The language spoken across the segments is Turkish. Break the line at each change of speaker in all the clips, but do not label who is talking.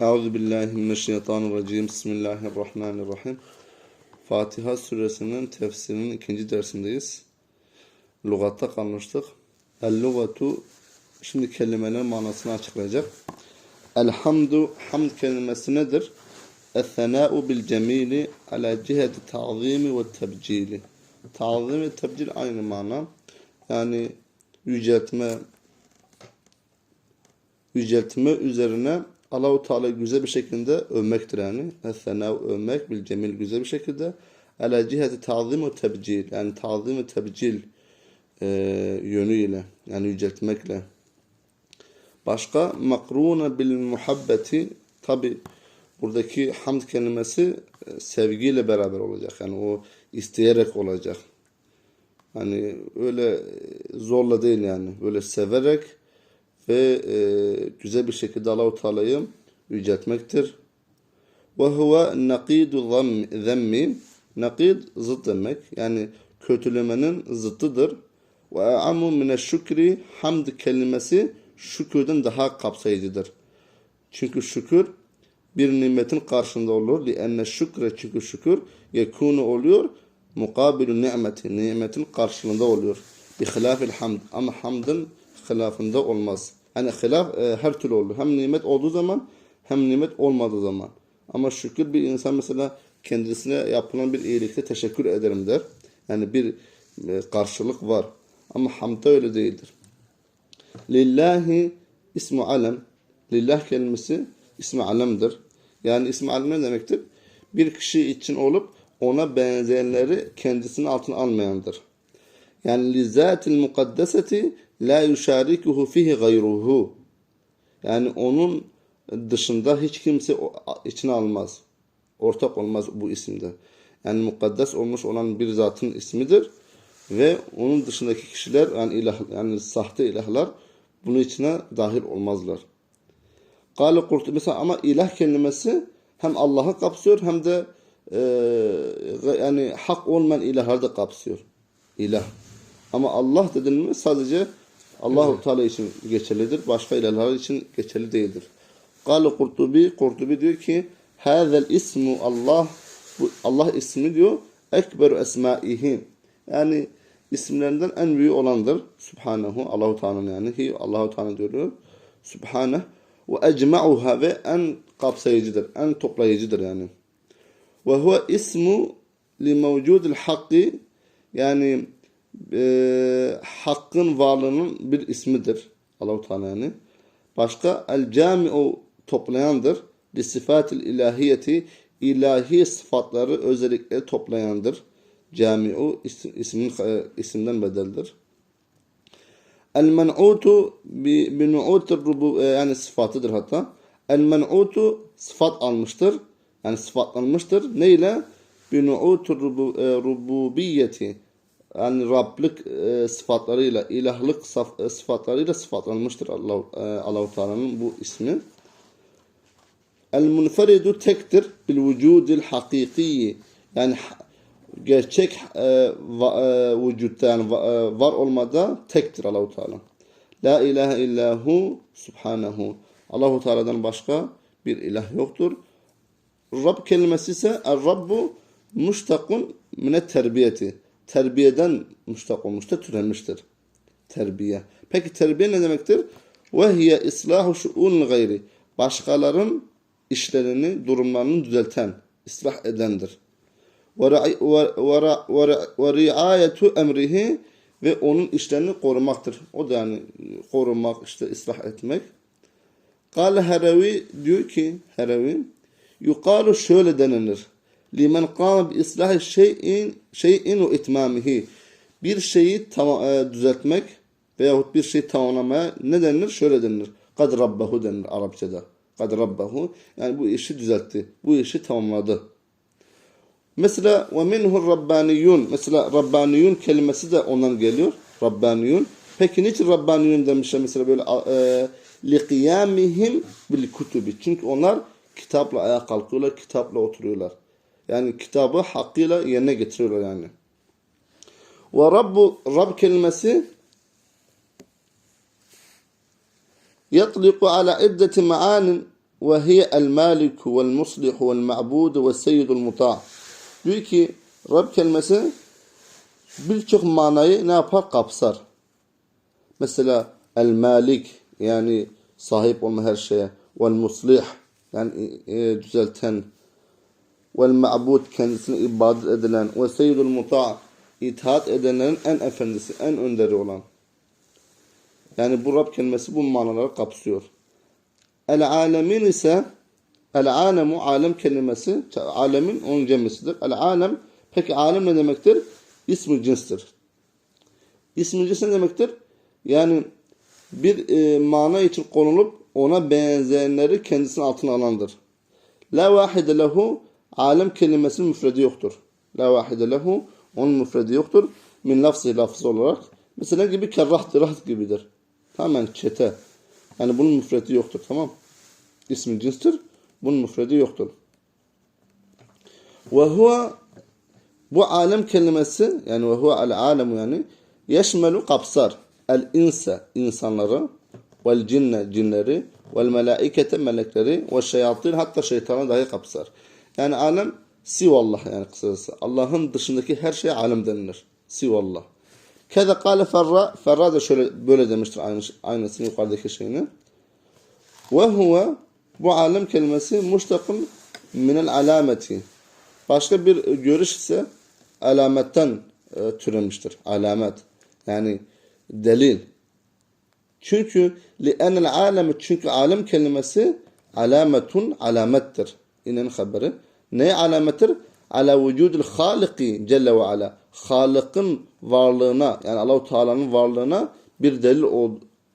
Euzu billahi mineşşeytanirracim. Bismillahirrahmanirrahim. Fatiha suresinin tefsirinin ikinci dersindeyiz. Lugatta kalmıştık. El-lugatu şimdi kelimelerin manasını açıklayacak. Elhamdu hamd kelimesi nedir? Es-sena'u bil cemili ala ciheti ta'zimi ve tebcili. Ta'zim ve tebcil aynı mana. Yani yüceltme, yüceltme üzerine Allahu Teala güzel bir şekilde övmektir yani. Es-sena övmek bil cemil güzel bir şekilde. Ala ciheti ta'zim ve tebcil. Yani ta'zim ve tebcil e, yönüyle yani yüceltmekle. Başka makruna bil muhabbeti tabi buradaki hamd kelimesi e, sevgiyle beraber olacak. Yani o isteyerek olacak. Hani öyle zorla değil yani. Böyle severek ve e, güzel bir şekilde Allahu Teala'yı yüceltmektir. Ve huve nakidu zemmi nakid zıt demek. Yani kötülemenin zıttıdır. Ve amu mine şükri hamd kelimesi şükürden daha kapsayıcıdır. Çünkü şükür bir nimetin karşında olur. Lienne şükre çünkü şükür yekunu oluyor. Mukabilü nimeti nimetin karşılığında oluyor. Bihilafil hamd ama hamdın hilafında olmaz. Yani hilaf e, her türlü olur. Hem nimet olduğu zaman hem nimet olmadığı zaman. Ama şükür bir insan mesela kendisine yapılan bir iyilikte teşekkür ederim der. Yani bir e, karşılık var. Ama hamda öyle değildir. Lillahi ismu alem. Lillah kelimesi ismi alemdir. Yani ismi alem ne demektir? Bir kişi için olup ona benzeyenleri kendisinin altına almayandır. Yani lizatil mukaddeseti la yuşarikuhu fihi gayruhu. Yani onun dışında hiç kimse içine almaz. Ortak olmaz bu isimde. Yani mukaddes olmuş olan bir zatın ismidir ve onun dışındaki kişiler yani ilah yani sahte ilahlar bunun içine dahil olmazlar. Kale Kurtubi mesela ama ilah kelimesi hem Allah'ı kapsıyor hem de e, yani hak olmayan ilahları da kapsıyor. İlah. Ama Allah dedin mi sadece Allahu Teala için geçerlidir. Başka ilahlar için geçerli değildir. Kale Kurtubi Kurtubi diyor ki Hazel ismu Allah bu Allah ismi diyor ekber esmaihi. Yani isimlerinden en büyük olandır. Subhanahu Allahu Teala'nın yani hi Allahu Teala diyor. Subhaneh ve ecma'uha ve en kapsayıcıdır, en toplayıcıdır yani. Ve huve ismu li mevcudil hakkı yani e, hakkın varlığının bir ismidir. Allahu Teala yani. Başka el cami'u toplayandır. Li ilahiyeti ilahi sıfatları özellikle toplayandır. Cami'u isim, ismin, isimden bedeldir. El men'utu bi, bi nu'utir yani sıfatıdır hatta. El men'utu sıfat almıştır. Yani sıfatlanmıştır. Neyle? Bi nu'utur rububiyeti yani Rablık e, sıfatlarıyla, ilahlık saf, e, sıfatlarıyla sıfatlanmıştır Allah e, Allahu Teala'nın bu ismi. El munferidu tektir bil vücudil hakiki. Yani gerçek e, va, e, vücutta yani va, e, var olmada tektir Allahu Teala. La ilahe illahu subhanahu. Allahu Teala'dan başka bir ilah yoktur. Rab kelimesi ise er-Rabbu muştakun mine terbiyeti terbiyeden müştak olmuştur, türenmiştir. Terbiye. Peki terbiye ne demektir? Hiye islahu şu'un gayri. Başkaların işlerini, durumlarını düzelten, ıslah edendir. Riayetu emrihi ve onun işlerini korumaktır. O da yani korumak, işte ıslah etmek. Kale Herevi diyor ki Herevi yukalu şöyle denilir limen kâme bi islahi şeyin şeyin ve itmamihi. Bir şeyi e, düzeltmek veyahut bir şeyi tamamlamaya ne denilir? Şöyle denilir. Kad rabbahu denilir Arapçada. Kad rabbahu. Yani bu işi düzeltti. Bu işi tamamladı. Mesela ve minhu rabbaniyun. Mesela rabbaniyun kelimesi de ondan geliyor. Rabbaniyun. Peki niçin rabbaniyun demişler mesela böyle e, liqiyamihim bil kutubi. Çünkü onlar kitapla ayağa kalkıyorlar, kitapla oturuyorlar. Yani kitabı hakkıyla yerine getiriyorlar yani. Ve Rabbu, Rab kelimesi hiye el maliku vel muslihu vel ma'budu ve seyyidul muta. Diyor ki Rab kelimesi birçok manayı ne yapar? Kapsar. Mesela el malik yani sahip olma her şeye. Vel muslih yani e, düzelten. Vel ma'bud kendisine ibadet edilen. Ve seyyidul muta itaat edenlerin en efendisi, en önderi olan. Yani bu Rab kelimesi bu manaları kapsıyor. El alemin ise el alemu alem kelimesi alemin onun cemisidir. El alem peki alem ne demektir? İsmi cinstir. İsmi cins ne demektir? Yani bir e, mana için konulup ona benzeyenleri kendisinin altına alandır. La vahide lehu alem kelimesinin müfredi yoktur. La vahide lehu onun müfredi yoktur. Min lafzı lafız olarak. Mesela gibi kerrahtı rahat gibidir. Tamamen çete. Yani bunun müfredi yoktur tamam. İsmi cinstir. Bunun müfredi yoktur. Ve huve bu alem kelimesi yani ve huve al alemu yani yeşmelu kapsar el insa insanları vel cinne cinleri vel melaikete melekleri ve şeyatin hatta şeytanı dahi kapsar. Yani alem sivallah yani kısacası. Allah'ın dışındaki her şeye alem denilir. Sivallah. Kede kâle ferra. Ferra da şöyle böyle demiştir aynı, aynısını yukarıdaki şeyini. Ve huve bu alem kelimesi muştakın minel alameti. Başka bir görüş ise alametten e, türemiştir. Alamet. Yani delil. Çünkü li'enel alemi çünkü alem kelimesi alametun alamettir. İnen haberi. Ne alamettir? Ala vücudul haliki celle ve ala. Halık'ın varlığına yani Allahu Teala'nın varlığına bir delil ol,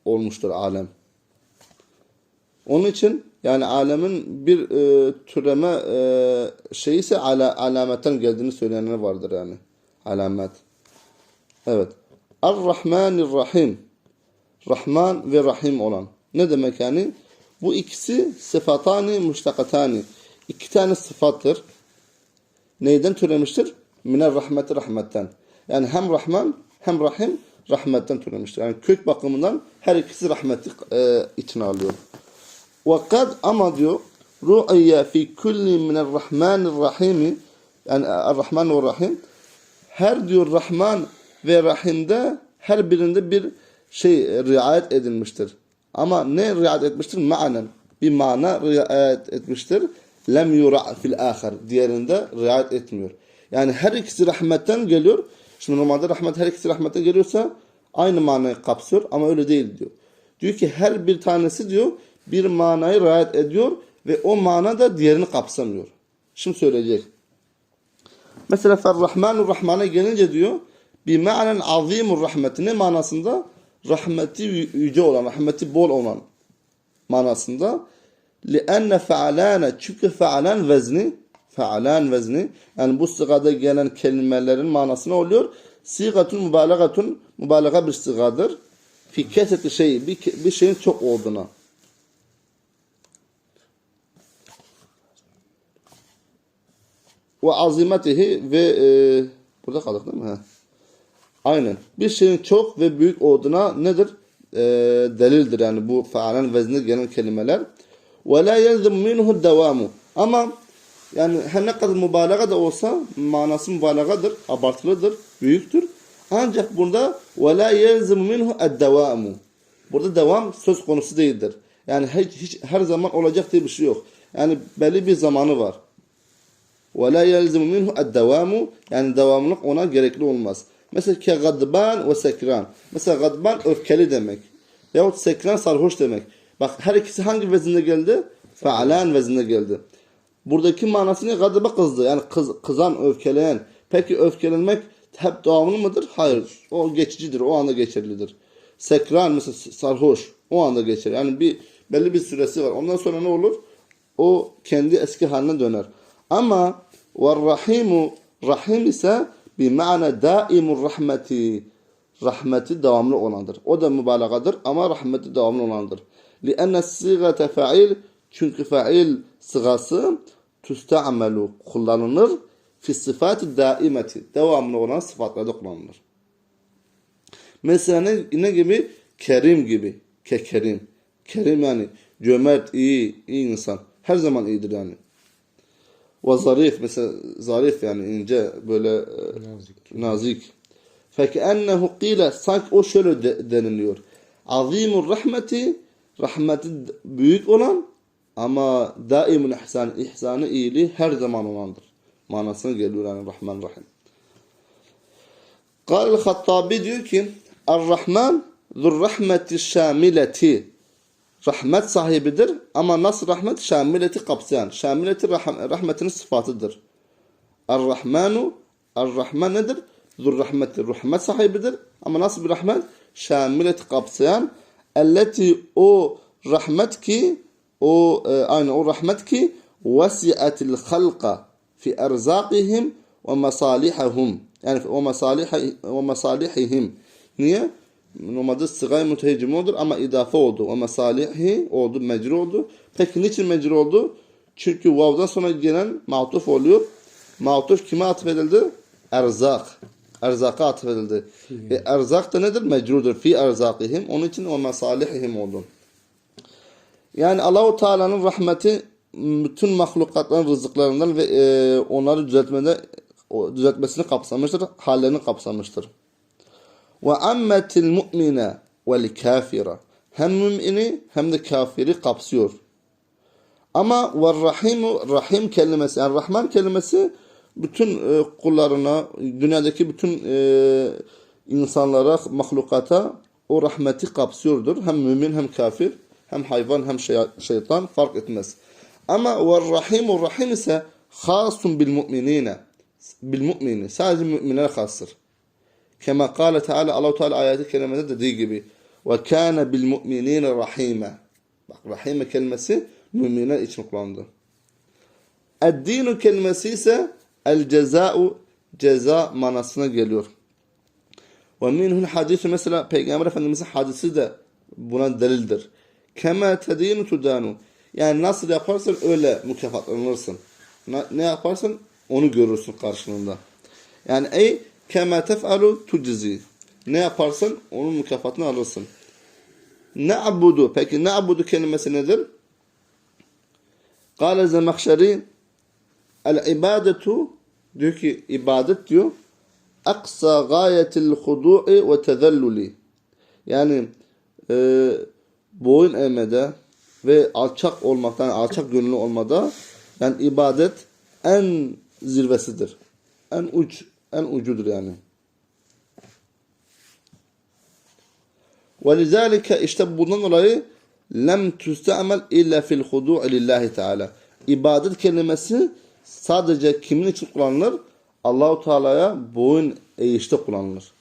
olmuştur alem. Onun için yani alemin bir e, türeme e, şey ise ala, alametten geldiğini söyleyenler vardır yani. Alamet. Evet. Ar-Rahmanir-Rahim. Rahman ve Rahim olan. Ne demek yani? Bu ikisi sıfatani müştakatani iki tane sıfattır. Neyden türemiştir? Mine rahmeti rahmetten. Yani hem Rahman hem Rahim rahmetten türemiştir. Yani kök bakımından her ikisi rahmeti e, içine alıyor. Ve ama diyor ru'ya fi kulli minel rahmanir rahimi yani e, Rahman ve Rahim her diyor Rahman ve Rahim'de her birinde bir şey e, riayet edilmiştir. Ama ne riayet etmiştir? Manen. Bir mana riayet etmiştir. Lem yura fil ahir. Diğerinde riayet etmiyor. Yani her ikisi rahmetten geliyor. Şimdi normalde rahmet her ikisi rahmetten geliyorsa aynı manayı kapsıyor ama öyle değil diyor. Diyor ki her bir tanesi diyor bir manayı riayet ediyor ve o mana da diğerini kapsamıyor. Şimdi söyleyecek. Mesela Ferrahmanur Rahman'a gelince diyor bir manen azimur rahmeti ne manasında? Rahmeti yüce olan, rahmeti bol olan manasında. لِأَنَّ فَعَلَانَ Çünkü fealen vezni fealen vezni yani bu sigada gelen kelimelerin manası ne oluyor? Sigatun mübalagatun mübalağa bir sigadır. Fi keseti şey bir, bir şeyin çok olduğuna. Ve azimetihi ve e, burada kaldık değil mi? Ha. Aynen. Bir şeyin çok ve büyük olduğuna nedir? E, delildir yani bu faalen vezni gelen kelimeler. Ve la yelzim minhu devamu. Ama yani her ne kadar mübalağa da olsa manası mübalağadır, abartılıdır, büyüktür. Ancak burada ve la yelzim minhu devamu. Burada devam söz konusu değildir. Yani hiç, hiç her zaman olacak diye bir şey yok. Yani belli bir zamanı var. Ve la yelzimu minhu devamu yani devamlılık ona gerekli olmaz. Mesela ke gadban ve sekran. Mesela gadban öfkeli demek. Yahut sekran sarhoş demek. Bak her ikisi hangi vezinde geldi? Fealen vezinde geldi. Buradaki manası ne? Kızdı. Yani kız, kızan, öfkeleyen. Peki öfkelenmek hep devamlı mıdır? Hayır. O geçicidir. O anda geçerlidir. Sekran mesela sarhoş. O anda geçer. Yani bir belli bir süresi var. Ondan sonra ne olur? O kendi eski haline döner. Ama rahimu rahim ise bir mana daimur rahmeti rahmeti devamlı olandır. O da mübalağadır ama rahmeti devamlı olandır. لِأَنَّ sigate fa'il çünkü fail sırası tusta'melu kullanılır fi sıfatı daimeti devamlı olan sıfatlarda kullanılır. Mesela ne, ne gibi? Kerim gibi. Kekerim. Kerim yani Cömert, iyi, iyi insan. Her zaman iyidir yani. Ve zarif mesela zarif yani ince böyle e,
Nazik.
nazik. فَكَأَنَّهُ قِيلَ Sanki o şöyle de, deniliyor. Azimur rahmeti rahmeti büyük olan ama daimun ihsan, ihsanı iyiliği her zaman olandır. Manasına geliyor yani Rahman Rahim. Kal Hattabi diyor ki Er-Rahman zurrahmeti şamileti rahmet sahibidir ama nasıl rahmet? Şamileti kapsayan. Şamileti rah rahmetinin sıfatıdır. Er-Rahmanu Er-Rahman nedir? Zurrahmeti rahmet sahibidir ama nasıl bir rahmet? Şamileti kapsayan elleti o rahmet ki o e, aynı o rahmet ki vesi'atil halqa fi erzakihim ve masalihahum yani o masalih ve masalihihim niye? Normalde sıgay mütehecim olur ama idafe oldu. O masalihi oldu, mecru oldu. Peki niçin mecru oldu? Çünkü vav'dan sonra gelen matuf oluyor. Matuf kime atfedildi? Erzak. Erzaka atfedildi. E, erzak da nedir? Mecrudur. Fi erzakihim. Onun için o masalihihim oldu. Yani Allahu Teala'nın rahmeti bütün mahlukatların rızıklarından ve e, onları düzeltmede düzeltmesini kapsamıştır, hallerini kapsamıştır. Ve ammetil mu'mine vel kafira. Hem mümini hem de kafiri kapsıyor. Ama ve rahimu rahim kelimesi yani rahman kelimesi bütün e, kullarına dünyadaki bütün e, insanlara mahlukata o rahmeti kapsıyordur. Hem mümin hem kafir hem hayvan hem şey, şeytan fark etmez. Ama ve rahim ise hasun bil mu'minine bil mu'mini sadece müminlere hastır. Kema kâle Teala Allah-u Teala ayeti kerimede dediği gibi ve kâne bil mu'minine rahime. Bak rahime kelimesi müminler için kullanıldı. Eddinu kelimesi ise el ceza'u ceza manasına geliyor. Ve minhul hadisi mesela Peygamber Efendimiz'in hadisi de buna delildir. Kema tedinu tudanu. Yani nasıl yaparsan öyle mükafatlanırsın. Ne yaparsan onu görürsün karşılığında. Yani ey kema tef'alu tucizi. Ne yaparsan onun mükafatını alırsın. Ne'budu. Peki ne'budu kelimesi nedir? Kale Zemahşeri El ibadetu diyor ki ibadet diyor aksa gayetil hudu'i ve tezelluli yani e, boyun eğmede ve alçak olmaktan alçak gönüllü olmada yani ibadet en zirvesidir. En uç en ucudur yani. وَلِذَٰلِكَ işte bundan dolayı lem tüstemel illa fil hudu'i lillahi teala. İbadet kelimesi sadece kimin için kullanılır? Allahu Teala'ya boyun eğişte kullanılır.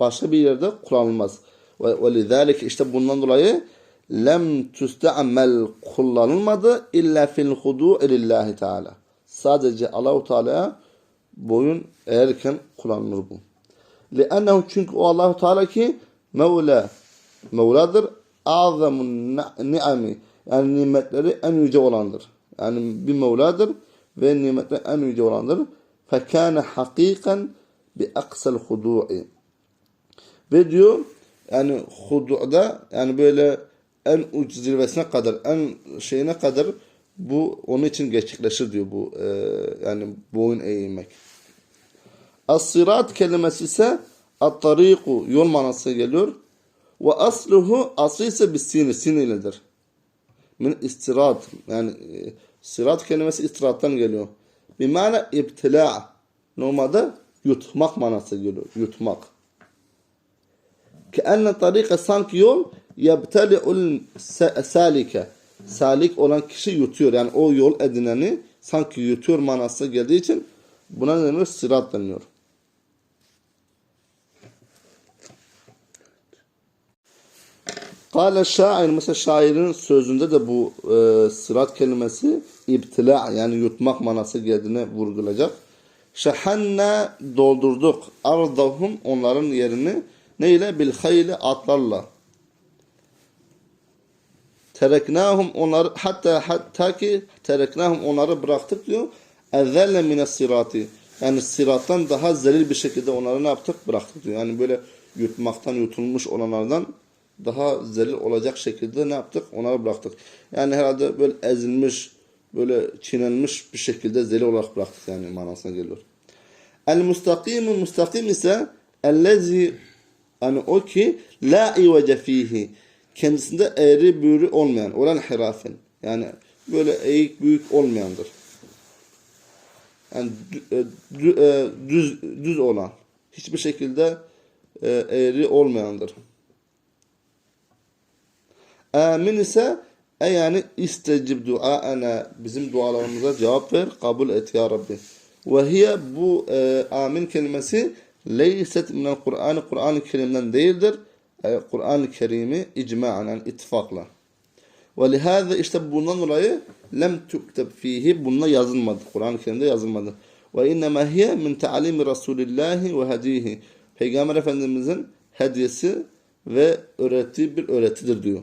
Başka bir yerde kullanılmaz. Ve velidalik işte bundan dolayı lem tusta'mel kullanılmadı illa fil hudu'i lillahi teala. Sadece Allahu Teala'ya boyun eğerken kullanılır bu. Li'annehu çünkü o Allahu Teala ki Mevla Mevladır. Azamun ni'ami yani nimetleri en yüce olandır. Yani bir Mevladır ve nimetleri en yüce olandır. فَكَانَ حَقِيقًا بِأَقْسَ الْخُدُوعِ Ve diyor yani hudu'da yani böyle en uç zirvesine kadar en şeyine kadar bu onun için gerçekleşir diyor bu e, yani boyun eğmek. As-sırat kelimesi ise at-tariku yol manası geliyor. Ve asluhu aslı ise bir sini, sin iledir. Min istirat yani e, sırat kelimesi istirattan geliyor. Bir mana ibtila. Normalde yutmak manası geliyor. Yutmak. Keenne tarika sanki yol yebteli'ul sa- salike. Salik olan kişi yutuyor. Yani o yol edineni sanki yutuyor manası geldiği için buna ne deniyor? Sırat deniyor. Kale şair mesela şairin sözünde de bu e, sırat kelimesi ibtila yani yutmak manası geldiğine vurgulayacak. Şehanne doldurduk ardahum onların yerini neyle? Bil hayli atlarla. Tereknahum onları hatta hatta ki tereknahum onları bıraktık diyor. Ezelle mine sirati. Yani sırattan daha zelil bir şekilde onları ne yaptık? Bıraktık diyor. Yani böyle yutmaktan yutulmuş olanlardan daha zelil olacak şekilde ne yaptık? Onları bıraktık. Yani herhalde böyle ezilmiş, böyle çiğnenmiş bir şekilde zelil olarak bıraktık yani manasına geliyor. El mustakimu mustakim ise ellezi yani o ki la ivece fihi kendisinde eğri büğrü olmayan olan hirafen yani böyle eğik büyük olmayandır. Yani e, e, düz düz olan hiçbir şekilde e, eğri olmayandır. Amin ise e yani istecib duaena bizim dualarımıza cevap ver, kabul et ya Rabbi. Ve hiye bu e, amin kelimesi leyset minel Kur'an Kur'an-ı Kerim'den değildir. E, Kur'an-ı Kerim'i icmaen ittifakla. Ve lihâze işte bundan dolayı lem tukteb fihi bununla yazılmadı. Kur'an-ı Kerim'de yazılmadı. Ve innemâ hiye min ta'limi Rasulillahi ve hedihi. Peygamber Efendimizin hediyesi ve öğrettiği bir öğretidir diyor.